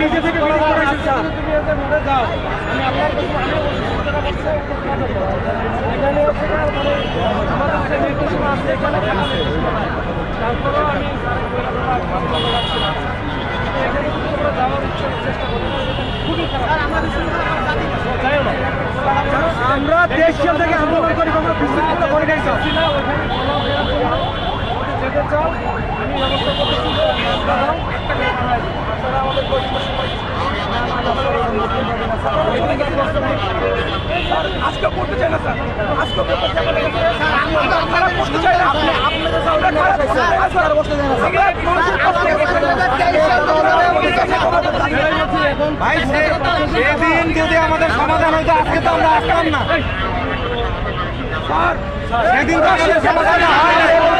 নিজে থেকে আমরা দেশ থেকে আন্দোলন করি আমরা বিশৃঙ্খলা করে নাই যেতে চাও আমি ব্যবস্থা করতেছি আপনারা আমাদের আজকে করতে চাই না। স্যার আজকে করতে চাই না স্যার করতে চাই না আপনি আপনাদের সামনে খারাপ বসতে চাই না ভাই সেদিন যদি আমাদের সমাধান হইতো আজকে তো আমরা আসতাম না সেদিন তো আমাদের সমাধান হয়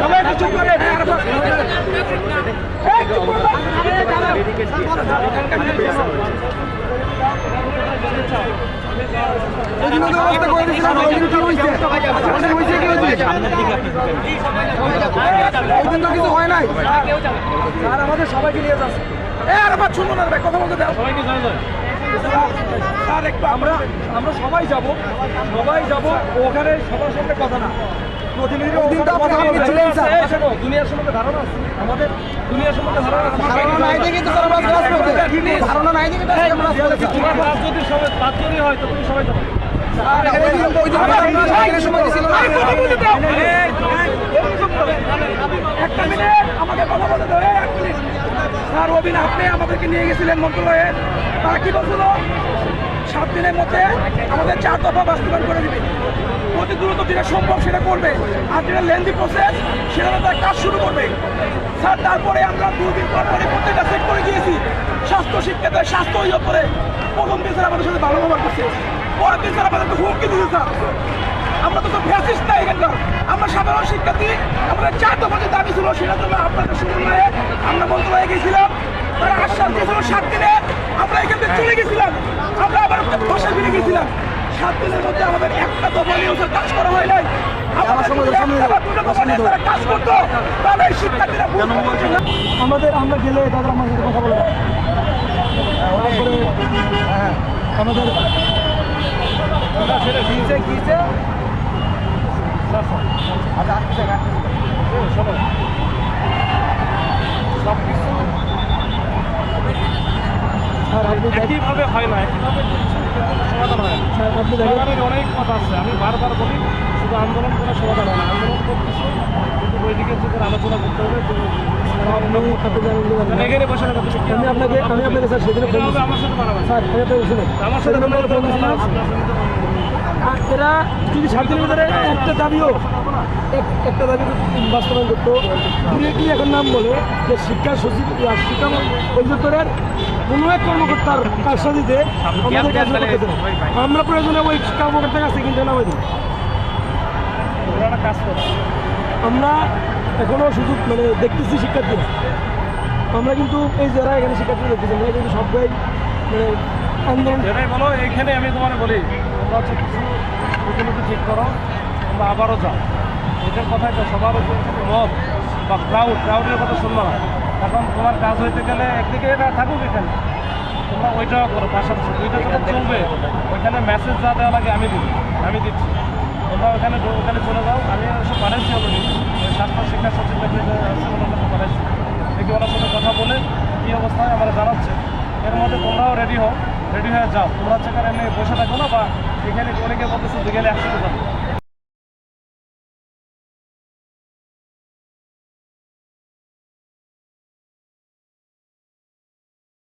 সবাই চুপ করে হয়। স্যার, আমাদের সবাইকে নিয়ে যাচ্ছে। এ, আরে বাদ, শুনুন কথা বলতে দাও। একটু আমরা আমরা সবাই যাব সবাই যাব ওখানে সবার সঙ্গে কথা না দুনিয়ার সম্বন্ধে ধারণা আছে আমাদের দুনিয়ার সম্বন্ধে ধারণা আছে ধারণা নাই দেখে তো ধারণা নাই দেখে তোমার সবাই হয় তো তুমি সবাই যাবে একটা মিনিট আমাকে কথা বলতে দাও এই এক মিনিট অবিন আপনি আমাদেরকে নিয়ে গেছিলেন মন্ত্রণালয়ে, তারা কি বলছিল? সাত দিনের মধ্যে আমাদের চার দফা বাস্তবায়ন করে দিবে। অতি দ্রুত যেটা সম্ভব সেটা করবে। আর যেটা লেন্দি প্রসেস সেটা তার কাজ শুরু করবে। স্যার, তারপরে আমরা দুদিন পর পরে প্রত্যেকটা সেট করে দিয়েছি স্বাস্থ্য শিক্ষাতে স্বাস্থ্য করে প্রথম দিন স্যার আমাদের সাথে ভালো ব্যবহার করছে। পরের দিন স্যার আমাদেরকে হুমকি দিয়েছে স্যার। আমরা তো তো ফ্যাসিস্ট না এখানকার। আমরা সাধারণ শিক্ষার্থী, আমাদের চার দফা যে দাবি ছিল সেটা জন্য আপনাদের সমন্বয়ে আমরা মন্ত্রণালয়ে দিয়েছিল সাত দিনে আমরা এখান থেকে চলে গেছিলাম। আমরা আবার বাসায় ফিরে গেছিলাম। সাত দিনের মধ্যে আমাদের একটা দফা নিয়ে ওদের কাজ করা হয় নাই। আমাদের আমরা গেলে তাদের আমার সাথে কথা বলে হ্যাঁ আমাদের সেটা গিয়েছে গিয়েছে। একইভাবে হয় না একইভাবে সমাধান হয় সমাধানের অনেক কথা আছে আমি বারবার বলি শুধু আন্দোলন করে সমাধান হয় না আন্দোলন করতেছে কিন্তু ওইদিকে আলোচনা করতে হবে আমি আপনাকে আমি স্যার সেদিনে স্যার আমি শুনুন। আমার সাথে এরা যদি সাত দিনের ভিতরে একটা দাবিও এক- একটা দাবি বাস্তবায়ন করতো ডিরেক্টলি এখন নাম বলে যে শিক্ষা সচিব শিক্ষা অধিদপ্তরের কোনো এক কর্মকর্তার কারসাজিতে আমাদের কাজ করতে দেয় আমরা প্রয়োজনে ওই কর্মকর্তার কাছে কিন্তু নামাই দিই একটা কাজ করে আমরা এখনও সুযোগ মানে দেখতেছি শিক্ষার্থীরা। আমরা কিন্তু এই যারা এখানে শিক্ষার্থী দেখতেছি আমরা কিন্তু সবাই মানে আন্দোলন বলো এইখানে আমি তোমার বলি তোমরা হচ্ছে কিছু রীতিনীতি ঠিক করো তোমরা আবারও যাও। এটার কথা তো সবার মত বা ক্রাউড ক্রাউডের কথা শুনব না। এখন তোমার কাজ হইতে গেলে একদিকে এটা থাকুক এখানে। তোমরা ওইটাও করো পাশাপাশি ওইটা যখন চলবে ওইখানে মেসেজ যা দেওয়া লাগে আমি দিই আমি দিচ্ছি। তোমরা ওখানে ওখানে চলে যাও আমি সব পাঠাইছি অলরেডি স্বাস্থ্য শিক্ষা সচিব পাঠাইছি দেখি ওনার সাথে কথা বলে কী অবস্থায় আমরা জানাচ্ছে। এর মধ্যে তোমরাও রেডি হও রেডি হয়ে যাও। তোমরা হচ্ছে এমনি বসে থাকো না বা এখানে অনেকে বলতেছে বিকেলে একসাথে যাব।